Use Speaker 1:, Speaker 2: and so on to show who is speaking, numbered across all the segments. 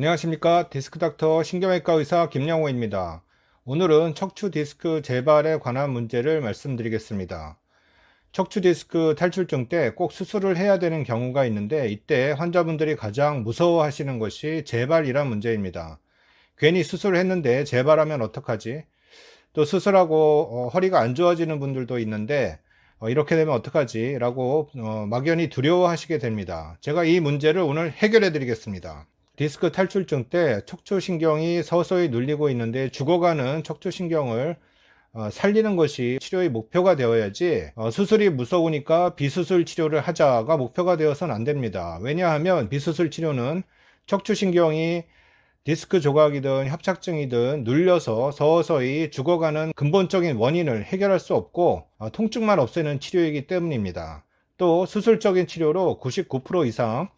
Speaker 1: 안녕하십니까 디스크닥터 신경외과 의사 김영호입니다. 오늘은 척추 디스크 재발에 관한 문제를 말씀드리겠습니다. 척추 디스크 탈출증 때 꼭 수술을 해야 되는 경우가 있는데 이때 환자분들이 가장 무서워하시는 것이 재발이란 문제입니다. 괜히 수술을 했는데 재발하면 어떡하지? 또 수술하고 어, 허리가 안 좋아지는 분들도 있는데 어, 이렇게 되면 어떡하지? 라고 어, 막연히 두려워하시게 됩니다. 제가 이 문제를 오늘 해결해 드리겠습니다. 디스크 탈출증 때 척추신경이 서서히 눌리고 있는데 죽어가는 척추신경을 어, 살리는 것이 치료의 목표가 되어야지 어, 수술이 무서우니까 비수술 치료를 하자가 목표가 되어서는 안 됩니다. 왜냐하면 비수술 치료는 척추신경이 디스크 조각이든 협착증이든 눌려서 서서히 죽어가는 근본적인 원인을 해결할 수 없고 어, 통증만 없애는 치료이기 때문입니다. 또 수술적인 치료로 99% 이상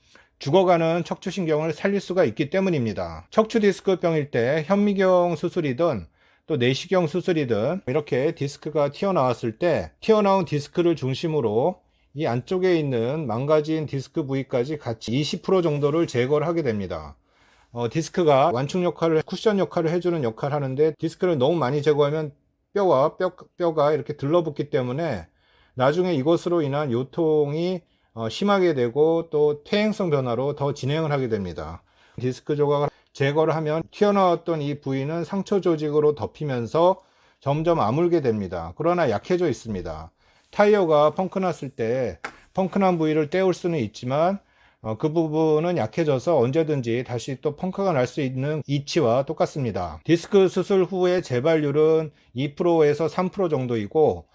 Speaker 1: 죽어가는 척추신경을 살릴 수가 있기 때문입니다. 척추 디스크병일 때 현미경 수술이든 또 내시경 수술이든 이렇게 디스크가 튀어나왔을 때 튀어나온 디스크를 중심으로 이 안쪽에 있는 망가진 디스크 부위까지 같이 20% 정도를 제거를 하게 됩니다. 어, 디스크가 완충 역할을, 쿠션 역할을 해주는 역할을 하는데 디스크를 너무 많이 제거하면 뼈와 뼈, 뼈가 이렇게 들러붙기 때문에 나중에 이것으로 인한 요통이 어, 심하게 되고 또 퇴행성 변화로 더 진행을 하게 됩니다. 디스크 조각을 제거를 하면 튀어나왔던 이 부위는 상처 조직으로 덮이면서 점점 아물게 됩니다. 그러나 약해져 있습니다. 타이어가 펑크 났을 때 펑크난 부위를 떼올 수는 있지만 어, 그 부분은 약해져서 언제든지 다시 또 펑크가 날 수 있는 이치와 똑같습니다. 디스크 수술 후의 재발률은 2%에서 3% 정도이고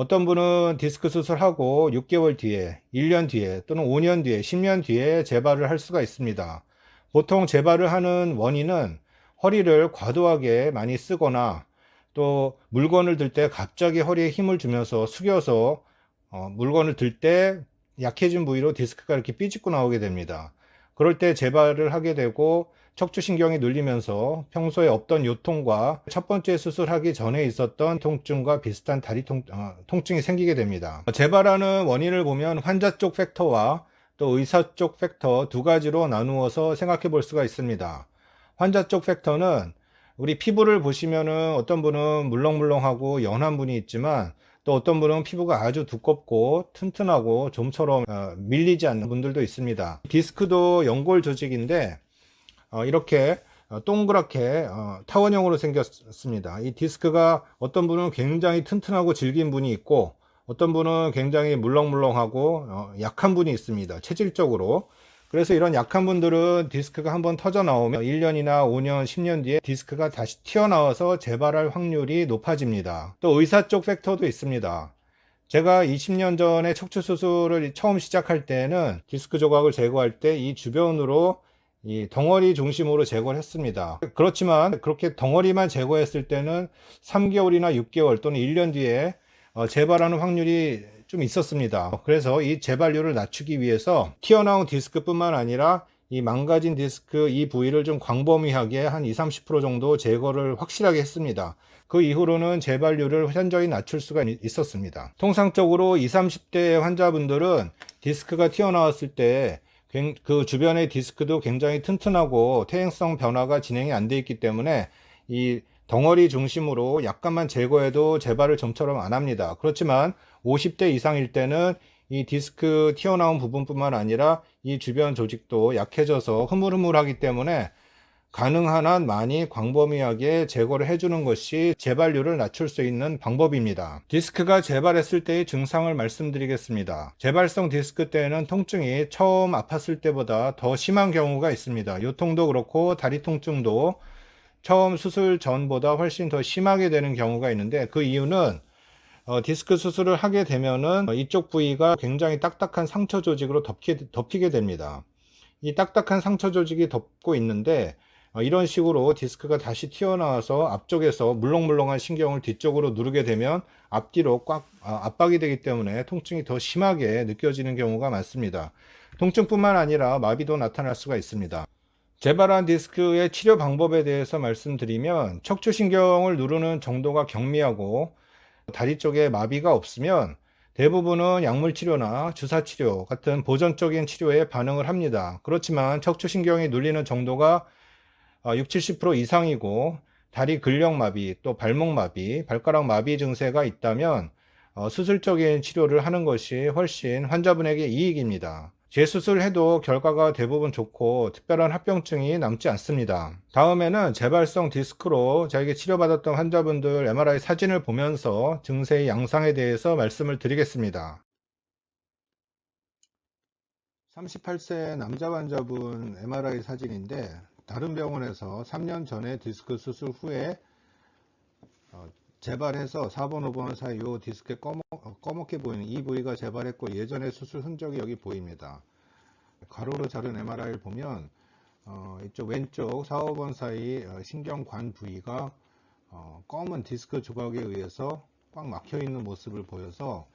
Speaker 1: 어떤 분은 디스크 수술하고 6개월 뒤에, 1년 뒤에 또는 5년 뒤에, 10년 뒤에 재발을 할 수가 있습니다. 보통 재발을 하는 원인은 허리를 과도하게 많이 쓰거나 또 물건을 들 때 갑자기 허리에 힘을 주면서 숙여서 어, 물건을 들 때 약해진 부위로 디스크가 이렇게 삐집고 나오게 됩니다. 그럴 때 재발을 하게 되고 척추신경이 눌리면서 평소에 없던 요통과 첫 번째 수술하기 전에 있었던 통증과 비슷한 다리 통, 어, 통증이 생기게 됩니다. 재발하는 원인을 보면 환자 쪽 팩터와 또 의사 쪽 팩터 두 가지로 나누어서 생각해 볼 수가 있습니다. 환자 쪽 팩터는 우리 피부를 보시면은 어떤 분은 물렁물렁하고 연한 분이 있지만 또 어떤 분은 피부가 아주 두껍고 튼튼하고 좀처럼 어, 밀리지 않는 분들도 있습니다. 디스크도 연골 조직인데 어, 이렇게 어, 동그랗게 어, 타원형으로 생겼습니다. 이 디스크가 어떤 분은 굉장히 튼튼하고 질긴 분이 있고 어떤 분은 굉장히 물렁물렁하고 어, 약한 분이 있습니다. 체질적으로. 그래서 이런 약한 분들은 디스크가 한번 터져 나오면 1년이나 5년, 10년 뒤에 디스크가 다시 튀어나와서 재발할 확률이 높아집니다. 또 의사 쪽 팩터도 있습니다. 제가 20년 전에 척추 수술을 처음 시작할 때는 디스크 조각을 제거할 때 이 주변으로 이 덩어리 중심으로 제거를 했습니다. 그렇지만 그렇게 덩어리만 제거했을 때는 3개월이나 6개월 또는 1년 뒤에 어, 재발하는 확률이 좀 있었습니다. 그래서 이 재발률을 낮추기 위해서 튀어나온 디스크뿐만 아니라 이 망가진 디스크 이 부위를 좀 광범위하게 한 20, 30% 정도 제거를 확실하게 했습니다. 그 이후로는 재발률을 현저히 낮출 수가 있었습니다. 통상적으로 20, 30대 환자분들은 디스크가 튀어나왔을 때 그 주변의 디스크도 굉장히 튼튼하고 퇴행성 변화가 진행이 안 돼 있기 때문에 이 덩어리 중심으로 약간만 제거해도 재발을 좀처럼 안 합니다. 그렇지만 50대 이상일 때는 이 디스크 튀어나온 부분뿐만 아니라 이 주변 조직도 약해져서 흐물흐물하기 때문에 가능한 한 많이 광범위하게 제거를 해주는 것이 재발률을 낮출 수 있는 방법입니다. 디스크가 재발했을 때의 증상을 말씀드리겠습니다. 재발성 디스크 때는 통증이 처음 아팠을 때보다 더 심한 경우가 있습니다. 요통도 그렇고 다리 통증도 처음 수술 전보다 훨씬 더 심하게 되는 경우가 있는데 그 이유는 어, 디스크 수술을 하게 되면은 이쪽 부위가 굉장히 딱딱한 상처 조직으로 덮게, 덮이게 됩니다. 이 딱딱한 상처 조직이 덮고 있는데 어, 이런 식으로 디스크가 다시 튀어나와서 앞쪽에서 물렁물렁한 신경을 뒤쪽으로 누르게 되면 앞뒤로 꽉 아, 압박이 되기 때문에 통증이 더 심하게 느껴지는 경우가 많습니다. 통증뿐만 아니라 마비도 나타날 수가 있습니다. 재발한 디스크의 치료 방법에 대해서 말씀드리면 척추신경을 누르는 정도가 경미하고 다리 쪽에 마비가 없으면 대부분은 약물 치료나 주사 치료 같은 보존적인 치료에 반응을 합니다. 그렇지만 척추신경이 눌리는 정도가 어, 60, 70% 이상이고 다리 근력 마비, 또 발목 마비, 발가락 마비 증세가 있다면 어, 수술적인 치료를 하는 것이 훨씬 환자분에게 이익입니다. 재수술해도 결과가 대부분 좋고 특별한 합병증이 남지 않습니다. 다음에는 재발성 디스크로 저에게 치료받았던 환자분들 MRI 사진을 보면서 증세의 양상에 대해서 말씀을 드리겠습니다. 38세 남자 환자분 MRI 사진인데 다른 병원에서 3년 전에 디스크 수술 후에 어, 재발해서 4번, 5번 사이 요 디스크에 꺼먹, 어, 꺼먹게 보이는 이 부위가 재발했고 예전에 수술 흔적이 여기 보입니다. 가로로 자른 MRI를 보면 어, 이쪽 왼쪽 4, 5번 사이 어, 신경관 부위가 어, 검은 디스크 조각에 의해서 꽉 막혀 있는 모습을 보여서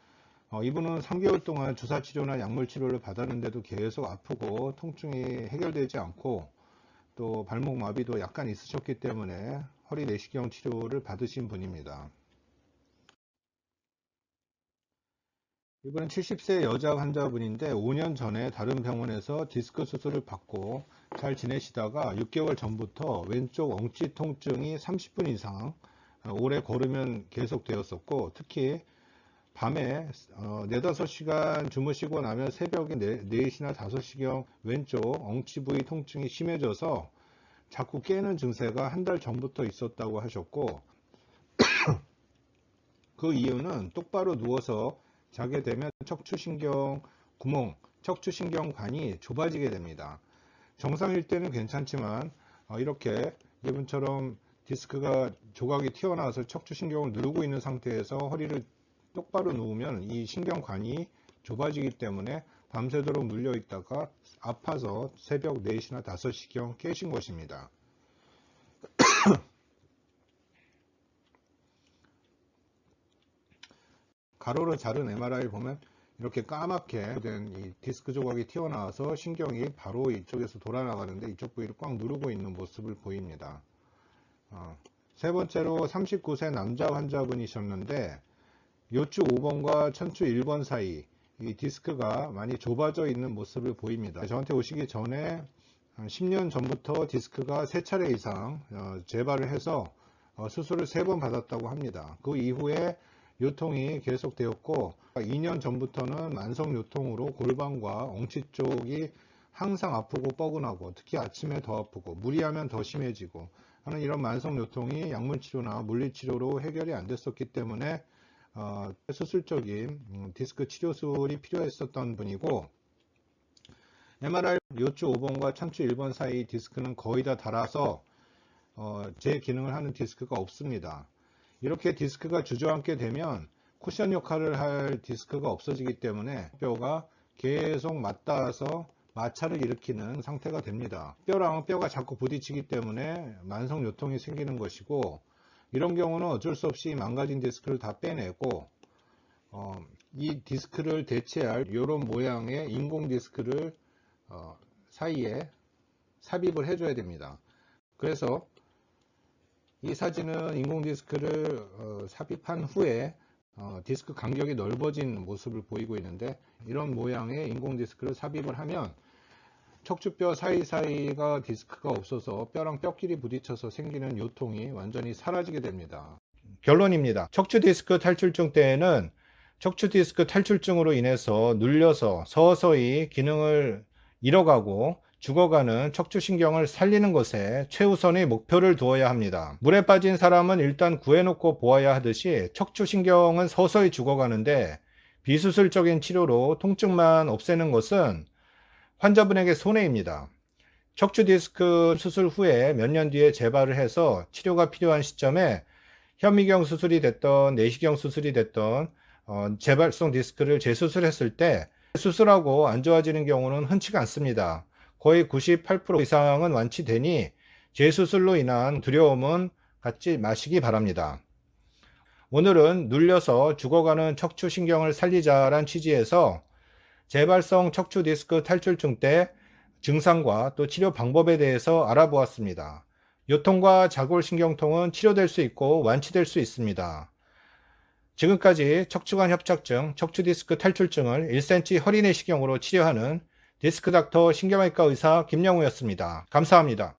Speaker 1: 어, 이분은 3개월 동안 주사 치료나 약물 치료를 받았는데도 계속 아프고 통증이 해결되지 않고 또 발목 마비도 약간 있으셨기 때문에 허리 내시경 치료를 받으신 분입니다. 이분은 70세 여자 환자분인데 5년 전에 다른 병원에서 디스크 수술을 받고 잘 지내시다가 6개월 전부터 왼쪽 엉치 통증이 30분 이상 어, 오래 걸으면 계속되었었고 특히 밤에 어, 4, 5시간 주무시고 나면 새벽에 4, 시나 5시경 왼쪽 엉치 부위 통증이 심해져서 자꾸 깨는 증세가 한 달 전부터 있었다고 하셨고 그 이유는 똑바로 누워서 자게 되면 척추신경 구멍, 척추신경관이 좁아지게 됩니다. 정상일 때는 괜찮지만 어, 이렇게 이분처럼 디스크가 조각이 튀어나와서 척추신경을 누르고 있는 상태에서 허리를 똑바로 누우면 이 신경관이 좁아지기 때문에 밤새도록 눌려 있다가 아파서 새벽 4시나 5시경 깨신 것입니다. 가로로 자른 MRI를 보면 이렇게 까맣게 된이 디스크 조각이 튀어나와서 신경이 바로 이쪽에서 돌아나가는데 이쪽 부위를 꽉 누르고 있는 모습을 보입니다. 어, 세 번째로 39세 남자 환자분이셨는데 요추 5번과 천추 1번 사이 이 디스크가 많이 좁아져 있는 모습을 보입니다. 저한테 오시기 전에 10년 전부터 디스크가 3차례 이상 어, 재발을 해서 어, 수술을 3번 받았다고 합니다. 그 이후에 요통이 계속되었고 2년 전부터는 만성 요통으로 골반과 엉치 쪽이 항상 아프고 뻐근하고 특히 아침에 더 아프고 무리하면 더 심해지고 하는 이런 만성 요통이 약물 치료나 물리 치료로 해결이 안 됐었기 때문에 어, 수술적인 음, 디스크 치료술이 필요했었던 분이고 MRI 요추 5번과 참추 1번 사이 디스크는 거의 다 닳아서 어, 제 기능을 하는 디스크가 없습니다. 이렇게 디스크가 주저앉게 되면 쿠션 역할을 할 디스크가 없어지기 때문에 뼈가 계속 맞닿아서 마찰을 일으키는 상태가 됩니다. 뼈랑 뼈가 자꾸 부딪히기 때문에 만성 요통이 생기는 것이고 이런 경우는 어쩔 수 없이 망가진 디스크를 다 빼내고 어, 이 디스크를 대체할 이런 모양의 인공 디스크를 어, 사이에 삽입을 해줘야 됩니다. 그래서 이 사진은 인공 디스크를 어, 삽입한 후에 어, 디스크 간격이 넓어진 모습을 보이고 있는데 이런 모양의 인공 디스크를 삽입을 하면 척추뼈 사이사이가 디스크가 없어서 뼈랑 뼈끼리 부딪혀서 생기는 요통이 완전히 사라지게 됩니다. 결론입니다. 척추 디스크 탈출증 때에는 척추 디스크 탈출증으로 인해서 눌려서 서서히 기능을 잃어가고 죽어가는 척추신경을 살리는 것에 최우선의 목표를 두어야 합니다. 물에 빠진 사람은 일단 구해놓고 보아야 하듯이 척추신경은 서서히 죽어가는데 비수술적인 치료로 통증만 없애는 것은 환자분에게 손해입니다. 척추 디스크 수술 후에 몇 년 뒤에 재발을 해서 치료가 필요한 시점에 현미경 수술이 됐던 내시경 수술이 됐던 어, 재발성 디스크를 재수술했을 때 수술하고 안 좋아지는 경우는 흔치가 않습니다. 거의 98% 이상은 완치되니 재수술로 인한 두려움은 갖지 마시기 바랍니다. 오늘은 눌려서 죽어가는 척추신경을 살리자란 취지에서 재발성 척추 디스크 탈출증 때 증상과 또 치료 방법에 대해서 알아보았습니다. 요통과 자골신경통은 치료될 수 있고 완치될 수 있습니다. 지금까지 척추관 협착증, 척추 디스크 탈출증을 1cm 허리 내시경으로 치료하는 디스크 닥터 신경외과 의사 김영우였습니다. 감사합니다.